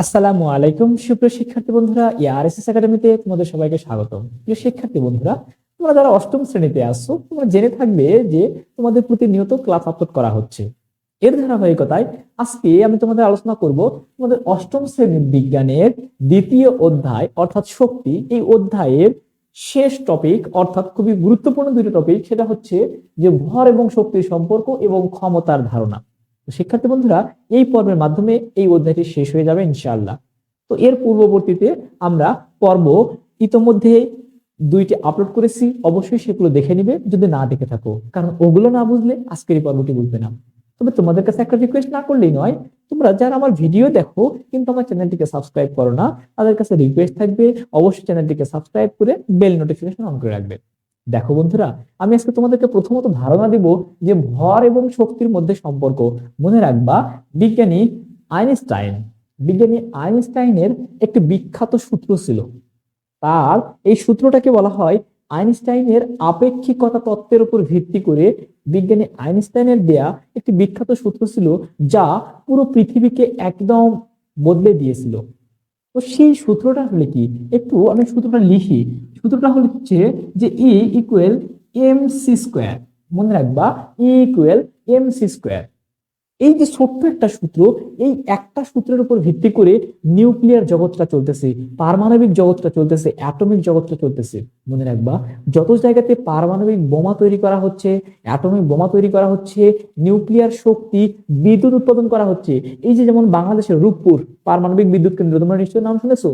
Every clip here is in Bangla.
আসসালামু আলাইকুম, সুপ্রিয় শিক্ষার্থী বন্ধুরা। ইয়ারএসএস একাডেমিতে তোমাদের সবাইকে স্বাগতম। প্রিয় শিক্ষার্থী বন্ধুরা, তোমরা যারা অষ্টম শ্রেণীতে আসছো তোমরা জেনে থাকবে যে তোমাদের প্রতিনিয়ত ক্লাস আপলোড করা হচ্ছে। এর ধারাবাহিকতায় আজকে আমি তোমাদের আলোচনা করব তোমাদের অষ্টম শ্রেণির বিজ্ঞানের দ্বিতীয় অধ্যায়, অর্থাৎ শক্তি। এই অধ্যায়ের শেষ টপিক অর্থাৎ খুবই গুরুত্বপূর্ণ দুটো টপিক সেটা হচ্ছে যে ভর এবং শক্তির সম্পর্ক এবং ক্ষমতার ধারণা। শিক্ষার্থী বন্ধুরা, এই পর্বের মাধ্যমে এই অধ্যায়টি শেষ হয়ে যাবে ইনশাআল্লাহ। তো এর পূর্ববর্তীতে আমরা পর্ব ইতোমধ্যে দুইটি আপলোড করেছি, অবশ্যই সেগুলো দেখে নিবে, যদি না দেখে থাকো। কারণ ওগুলো না বুঝলে আজকের এই পর্বটি বুঝবে না। তবে তোমাদের কাছে একটা রিকোয়েস্ট না করলেই নয়, তোমরা যারা আমার ভিডিও দেখো, কিন্তু আমার চ্যানেলটিকে সাবস্ক্রাইব করো না, তাদের কাছে রিকোয়েস্ট থাকবে, অবশ্যই চ্যানেলটিকে সাবস্ক্রাইব করে বেল নোটিফিকেশন অন করে রাখবে। দেখো বন্ধুরা, আমি আজকে তোমাদেরকে প্রথমত ধারণা দিব যে ভর এবং শক্তির মধ্যে সম্পর্ক। মনে রাখবা, বিজ্ঞানী আইনস্টাইন, বিজ্ঞানী আইনস্টাইনের একটি বিখ্যাত সূত্র ছিল। তার এই সূত্রটাকে বলা হয় আইনস্টাইনের আপেক্ষিকতা তত্ত্বের উপর ভিত্তি করে বিজ্ঞানী আইনস্টাইনের দেয়া একটি বিখ্যাত সূত্র ছিল যা পুরো পৃথিবীকে একদম বদলে দিয়েছিল। তো সেই সূত্রটা হলে কি? একটু আমি সূত্রটা লিখি। সূত্রটা হচ্ছে যে E equal M C square মনে রাখবা E equal M C square এই যে ছোট্ট একটা সূত্র, এই একটা সূত্রের উপর ভিত্তি করে নিউক্লিয়ার জগৎটা চলতেছে, পারমাণবিক জগৎটা চলতেছে অ্যাটমিক জগৎটা চলতেছে, মনে রাখবা। যত জায়গাতে পারমাণবিক বোমা তৈরি করা হচ্ছে অ্যাটমিক বোমা তৈরি করা হচ্ছে নিউক্লিয়ার শক্তি বিদ্যুৎ উৎপাদন করা হচ্ছে, এই যে যেমন বাংলাদেশের রূপপুর পারমাণবিক বিদ্যুৎ কেন্দ্র, তোমরা নিশ্চয়ই নাম শুনেছো?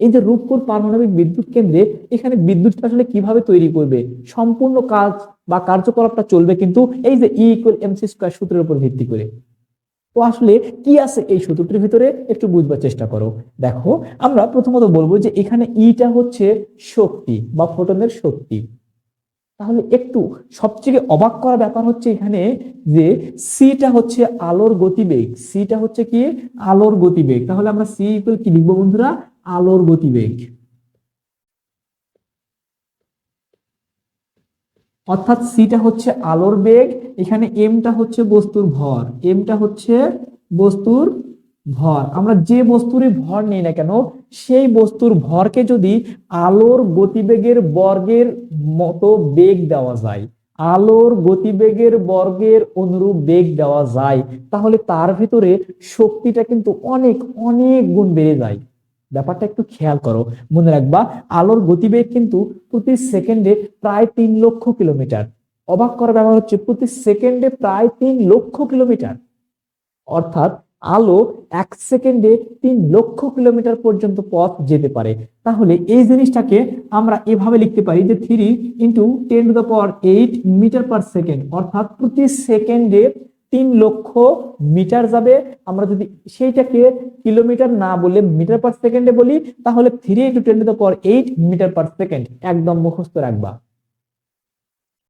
এই যে রূপপুর পারমাণবিক বিদ্যুৎ কেন্দ্রে এখানে বিদ্যুৎটা আসলে কীভাবে তৈরি করবে? সম্পূর্ণ কাজ বা কার্যকলাপটা চলবে কিন্তু এই যে ই ইকুয়াল এমসি স্কোয়ার সূত্রের উপর ভিত্তি করে। তো আসলে কি আছে এই সূত্রটির ভিতরে? একটু বুঝবার চেষ্টা করো। দেখো, আমরা প্রথমত বলব যে এখানে ইটা হচ্ছে শক্তি বা ফোটনের শক্তি। তাহলে একটু সবচেয়ে অবাক করা ব্যাপার হচ্ছে এখানে যে সিটা হচ্ছে আলোর গতিবেগ। সিটা হচ্ছে কি? আলোর গতিবেগ। তাহলে আমরা সি ইকুয়াল কি লিখব বন্ধুরা? আলোর গতিবেগ। অর্থাৎ সিটা হচ্ছে আলোর বেগ, এখানে এমটা হচ্ছে বস্তুর ভর। এমটা হচ্ছে বস্তুর ভর। আমরা যে বস্তুরই ভর নেই না কেন, সেই বস্তুর ভরকে যদি আলোর গতিবেগের বর্গের মতো বেগ দেওয়া যায়, আলোর গতিবেগের বর্গের অনুরূপ বেগ দেওয়া যায়, তাহলে তার ভিতরে শক্তিটা কিন্তু অনেক অনেক গুণ বেড়ে যায়। ব্যাপারটা একটু খেয়াল করো। মনে রাখবা, আলোর গতিবেগ কিন্তু প্রতি সেকেন্ডে প্রায় তিন লক্ষ কিলোমিটার। অবাক করার ব্যাপার হচ্ছে, প্রতি সেকেন্ডে প্রায় তিন লক্ষ কিলোমিটার। অর্থাৎ আলো এক সেকেন্ডে তিন লক্ষ কিলোমিটার পর্যন্ত পথ যেতে পারে। তাহলে এই জিনিসটাকে আমরা এভাবে লিখতে পারি যে three into ten to the power eight metre per second অর্থাৎ প্রতি সেকেন্ডে তিন লক্ষ মিটার যাবে। আমরা যদি সেইটাকে কিলোমিটার না বলে মিটার পার সেকেন্ডে বলি, তাহলে three ten to the power eight metre per second একদম মুখস্থ রাখবা।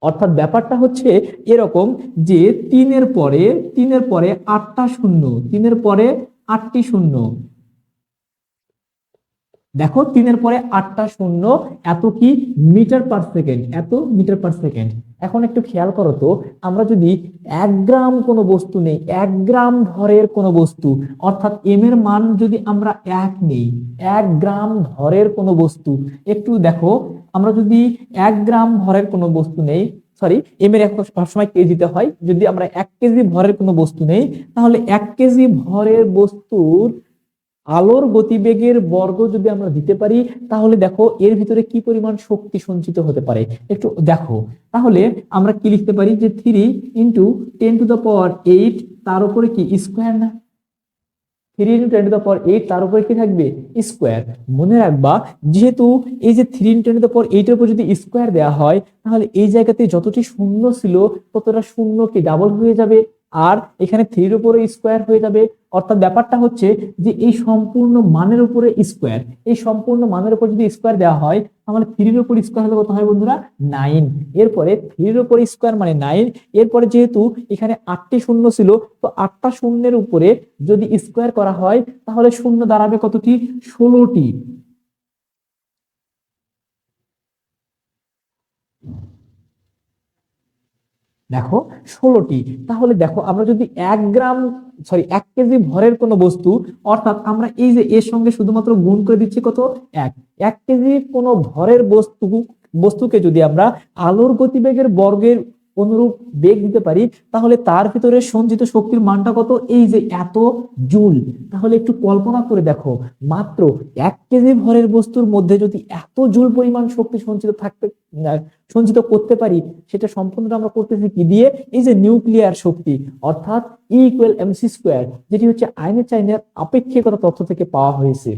অর্থাৎ ব্যাপারটা হচ্ছে এরকম যে তিনের পরে তিনের পরে আটটা শূন্য, তিনের পরে আটটি শূন্য। দেখো, তিনের পরে আটটা শূন্য, এত কি মিটার পার সেকেন্ড, এত মিটার পার সেকেন্ড। এখন একটু খেয়াল করো তো, আমরা যদি এক গ্রাম কোনো বস্তু নেই, এক গ্রাম ভরের কোনো বস্তু, অর্থাৎ এম এর মান যদি আমরা এক নেই, এক গ্রাম ভরের কোনো বস্তু, একটু দেখো, আমরা যদি এক গ্রাম ভরের কোনো বস্তু নেই সরি এম এর সবসময় কেজিতে হয়, যদি আমরা এক কেজি ভরের কোনো বস্তু নেই, তাহলে এক কেজি ভরের বস্তুর আলোর গতিবেগের বর্গ যদি আমরা দিতে পারি, তাহলে দেখো এর ভিতরে কি পরিমাণ শক্তি সঞ্চিত হতে পারে? একটু দেখো। তাহলে আমরা কি লিখতে পারি যে three into ten to the power eight তার উপরে কি স্কোয়ার না? Three into ten to the power eight তার উপরে কি থাকবে? স্কোয়ার মনে রাখবা, যেহেতু এই যে three into ten to the power এইটের উপর যদি স্কোয়ার দেওয়া হয়, তাহলে এই জায়গাতে যতটি শূন্য ছিল, ততটা শূন্য কি ডাবল হয়ে যাবে? আর এখানে থ্রির উপরে স্কোয়ার হয়ে যাবে। অর্থাৎ ব্যাপারটা হচ্ছে যে এই সম্পূর্ণ মানের উপরে স্কোয়ার এই সম্পূর্ণ মানের উপর যদি স্কোয়ার দেওয়া হয়, তাহলে থ্রির উপর স্কোয়ার হলে কত হয় বন্ধুরা? নাইন এরপরে থ্রির উপর স্কোয়ার মানে নাইন এরপরে যেহেতু এখানে আটটি শূন্য ছিল, তো আটটা শূন্যের উপরে যদি স্কোয়ার করা হয়, তাহলে শূন্য দাঁড়াবে কতটি? ষোলোটি। দেখো ষোলোটি। তাহলে দেখো আমরা যদি এক গ্রাম সরি এক কেজি ভরের কোনো বস্তু, অর্থাৎ আমরা এই যে এর সঙ্গে শুধুমাত্র গুণ করে দিচ্ছি কত? এক। এক কেজি কোনো ভরের বস্তু, বস্তুকে যদি আমরা আলোর গতিবেগের বর্গের অনুরূপ বেগ দিতে পারি, তাহলে তার ভিতরে সঞ্চিত শক্তির মানটা কত? এই যে এত জুল। তাহলে একটু কল্পনা করে দেখো, মাত্র এক কেজি ভরের বস্তুর মধ্যে যদি এত জুল পরিমাণ শক্তি সঞ্চিত থাকতে সঞ্চিত করতে পারি, সেটা সম্পূর্ণটা আমরা করতেছি কি দিয়ে? এই যে নিউক্লিয়ার শক্তি, অর্থাৎ ই ইকুয়াল এমসি স্কোয়ার যেটি হচ্ছে আইনের চাইনের আপেক্ষিকতা তথ্য থেকে পাওয়া হয়েছে।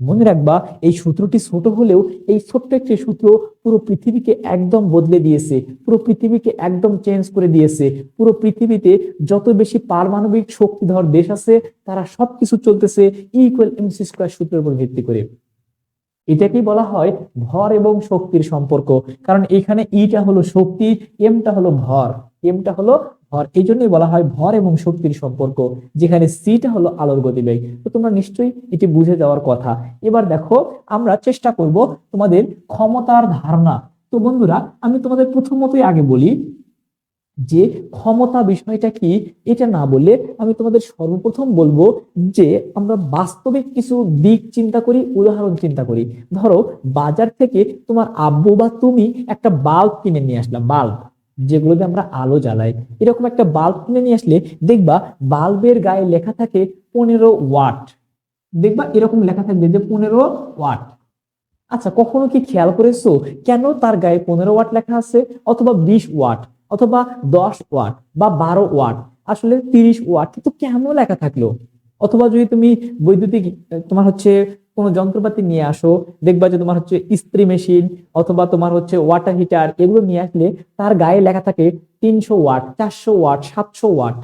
মনে রাখবা, এই সূত্রটি ছোট হলেও এই ছোট্ট একটি সূত্র পুরো পৃথিবীকে একদম বদলে দিয়েছে, পুরো পৃথিবীকে একদম চেঞ্জ করে দিয়েছে। পুরো পৃথিবীতে যত বেশি পারমাণবিক শক্তিধর দেশ আছে, তারা সবকিছু চলতেছে ইকুয়াল এমসি স্কোয়ার সূত্রের উপর ভিত্তি করে। এটাকেই বলা হয় ভর এবং শক্তির সম্পর্ক। কারণ এখানে ইটা হলো শক্তি এমটা হলো ভর এমটা হলো ভর, এই জন্যই বলা হয় ভর এবং শক্তির সম্পর্ক, যেখানে সিটা হলো আলোর গতিবেগ। তো তোমরা নিশ্চয়ই এটি বুঝে যাওয়ার কথা। এবার দেখো, আমরা চেষ্টা করব তোমাদের ক্ষমতার ধারণা। তো বন্ধুরা, আমি তোমাদের প্রথমতই আগে বলি যে ক্ষমতা বিষয়টা কি, এটা না বলে আমি তোমাদের সর্বপ্রথম বলব যে আমরা বাস্তবিক কিছু দিক চিন্তা করি, উদাহরণ চিন্তা করি। ধরো, বাজার থেকে তোমার আব্বু বা তুমি একটা বাল্ব কিনে নিয়ে আসলাম, বাল্ব। যেগুলোতে আমরা আলো জ্বালাই। এরকম একটা বাল্ব কিনে নিয়ে আসলে দেখবা বাল্বের গায়ে লেখা থাকে পনেরো ওয়াট দেখবা এরকম লেখা থাকবে যে পনেরো ওয়াট আচ্ছা কখনো কি খেয়াল করেছ কেন তার গায়ে পনেরো ওয়াট লেখা আছে অথবা বিশ ওয়াট অথবা দশ ওয়াট বা বারো ওয়াট আসলে তিরিশ ওয়াট কিন্তু কেন লেখা থাকল? অথবা যদি তুমি বৈদ্যুতিক, তোমার হচ্ছে কোনো যন্ত্রপাতি নিয়ে আসো, দেখবা যে তোমার হচ্ছে ইস্ত্রি মেশিন অথবা তোমার হচ্ছে ওয়াটার হিটার এগুলো নিয়ে আসলে তার গায়ে লেখা থাকে তিনশো ওয়াট, চারশো ওয়াট, সাতশো ওয়াট।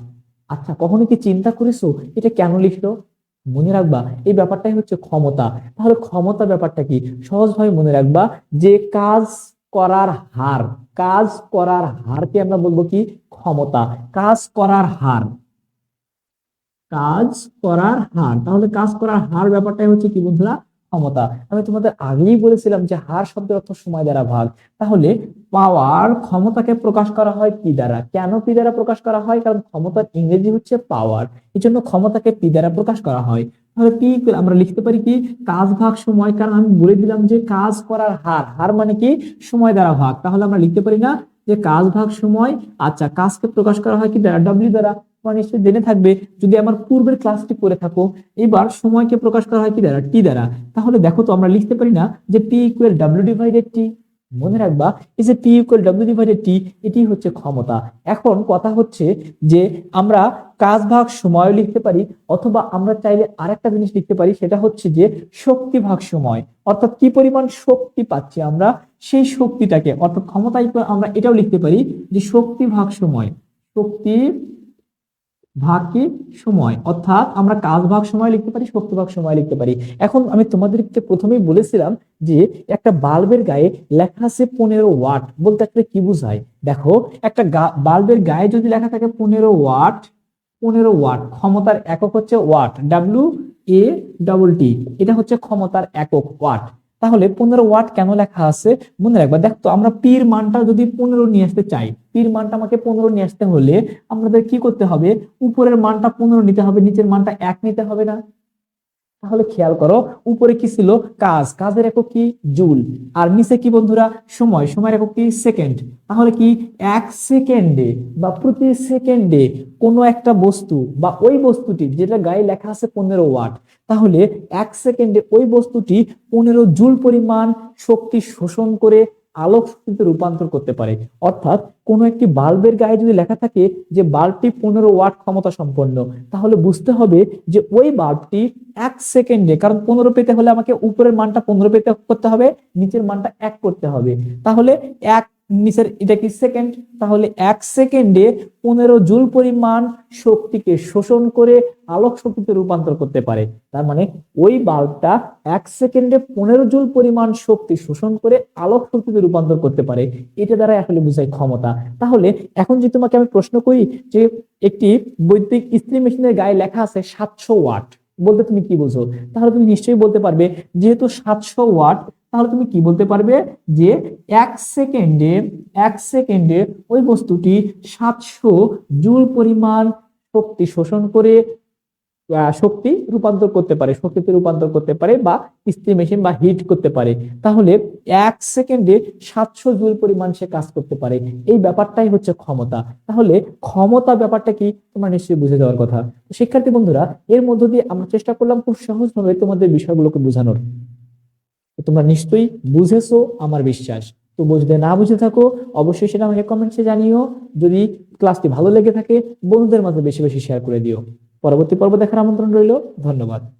আচ্ছা কখনো কি চিন্তা করেছ এটা কেন লিখলো? মনে রাখবা, এই ব্যাপারটাই হচ্ছে ক্ষমতা। তাহলে ক্ষমতা ব্যাপারটা কি? সহজভাবে মনে রাখবা যে কাজ করার হার, কাজ করার হারকে আমরা বলব কি? ক্ষমতা। কাজ করার হার। কাজ করার হার। তাহলে কাজ করার হার ব্যাপারটাই হচ্ছে কি বন্ধুরা? ক্ষমতা। আমি তোমাদের আগেই বলেছিলাম যে হার শব্দের অর্থ সময় দ্বারা ভাগ। তাহলে পাওয়ার ক্ষমতাকে প্রকাশ করা হয় কি দ্বারা। কেন পি দ্বারা প্রকাশ করা হয়? কারণ ক্ষমতার ইংরেজি হচ্ছে পাওয়ার এই জন্য ক্ষমতাকে পি দ্বারা প্রকাশ করা হয়। তাহলে পি আমরা লিখতে পারি কি? কাজ ভাগ সময়। কারণ আমি বলে দিলাম যে কাজ করার হার। হার মানে কি? সময় দ্বারা ভাগ। তাহলে আমরা লিখতে পারি না যে কাজ ভাগ সময় আচ্ছা কাজকে প্রকাশ করা হয় কি দ্বারা? ডাব্লিউ দ্বারা। তোমরা নিশ্চয়ই জেনে থাকবে, যদি আমার পূর্বের ক্লাসটি করে থাকো, এবার সময়কে প্রকাশ করা হয় কি দ্বারা? টি দ্বারা। তাহলে দেখো তো আমরা লিখতে পারি না যে T equal W divided T মনে রাখবা, এই যে P equal W divided T এটি হচ্ছে ক্ষমতা। এখন কথা হচ্ছে যে আমরা কাজ ভাগ সময় লিখতে পারি, অথবা আমরা চাইলে আরেকটা জিনিস লিখতে পারি, সেটা হচ্ছে যে শক্তি ভাগ সময়। অর্থাৎ কি পরিমাণ শক্তি পাচ্ছি আমরা, সেই শক্তিটাকে, অর্থাৎ ক্ষমতা আমরা এটাও লিখতে পারি যে শক্তি ভাগ সময়। শক্তি ভাগ কি সময়, অর্থাৎ আমরা কাজ ভাগ সময় লিখতে পারি শক্তি ভাগ সময় লিখতে পারি। এখন আমি তোমাদেরকে প্রথমেই বলেছিলাম যে একটা বাল্বের গায়ে লেখা আছে পনেরো ওয়াট, বলতে আসলে কি বোঝায়? দেখো, একটা বাল্বের গায়ে যদি লেখা থাকে পনেরো ওয়াট পনেরো ওয়াট, ক্ষমতার একক হচ্ছে watt W A double T এটা হচ্ছে ক্ষমতার একক ওয়াট। তাহলে পনেরো ওয়াট কেন লেখা আছে? মনে রাখবা দেখতো আমরা পীর মানটা যদি পনেরো নিয়ে আসতে চাই পীর মানটা আমাকে পনেরো নিয়ে আসতে হলে আমাদের কি করতে হবে? উপরের মানটা পনেরো নিতে হবে, নিচের মানটা এক নিতে হবে না। তাহলে খেয়াল করো, উপরে কি ছিল? কাজ। কাজের একক কি? জুল। আর নিচে কি বন্ধুরা? সময়। সময়ের একক কি? সেকেন্ড। তাহলে কি? এক সেকেন্ডে বা প্রতি সেকেন্ডে কোনো একটা বস্তু বা ওই বস্তুটি, যেটা গায়ে লেখা আছে পনেরো ওয়াট, তাহলে এক সেকেন্ডে ওই বস্তুটি পনেরো জুল পরিমাণ শক্তি শোষণ করে আলোক শক্তিতে রূপান্তর করতে পারে। অর্থাৎ কোনো একটি বাল্বের গায়ে যদি লেখা থাকে যে বাল্বটি পনেরো ওয়াট ক্ষমতা সম্পন্ন, তাহলে বুঝতে হবে যে ওই বাল্বটি এক সেকেন্ডে, কারণ পনেরো পেতে হলে আমাকে উপরের মানটা পনেরো পেতে করতে হবে, নিচের মানটা এক করতে হবে। তাহলে এক নিচের, এটা কি সেকেন্ড তাহলে এক সেকেন্ডে পনেরো জুল পরিমাণ শক্তিকে শোষণ করে আলোক শক্তিতে রূপান্তর করতে পারে। তার মানে ওই বাল্বটা এক সেকেন্ডে পনেরো জুল পরিমাণ শক্তি শোষণ করে আলোক শক্তিতে রূপান্তর করতে পারে। এটা দ্বারা আসলে বোঝায় ক্ষমতা। তাহলে এখন যদি তোমাকে আমি প্রশ্ন করি যে একটি বৈদ্যুতিক ইস্ত্রি মেশিনের গায়ে লেখা আছে সাতশো ওয়াট, বলতে তুমি কি বোঝো? তাহলে তুমি নিশ্চয়ই বলতে পারবে, যেহেতু সাতশো ওয়াট তাহলে তুমি কি বলতে পারবে যে এক সেকেন্ডে এক সেকেন্ডে ওই বস্তুটি সাতশো জুল পরিমাণ শক্তি শোষণ করে শক্তি রূপান্তর করতে পারে, শক্তিতে রূপান্তর করতে পারে বা ইস্ত্রি মেশিন বা হিট করতে পারে। তাহলে এক সেকেন্ডে সাতশো জুল পরিমাণ সে কাজ করতে পারে। এই ব্যাপারটাই হচ্ছে ক্ষমতা। তাহলে ক্ষমতা ব্যাপারটা কি? তোমরা নিশ্চয়ই বুঝে যাওয়ার কথা। শিক্ষার্থী বন্ধুরা, এর মধ্য দিয়ে আমরা চেষ্টা করলাম খুব সহজভাবে তোমাদের বিষয়গুলোকে বোঝানোর। তোমরা নিশ্চয়ই বুঝেছ আমার বিশ্বাস। তো বুঝতে না বুঝে থাকো, অবশ্যই সেটা আমাকে কমেন্টসে জানিও। যদি ক্লাসটি ভালো লেগে থাকে, বন্ধুদের মাঝে বেশি বেশি শেয়ার করে দিও। পরবর্তী পর্ব দেখার আমন্ত্রণ রইল। ধন্যবাদ।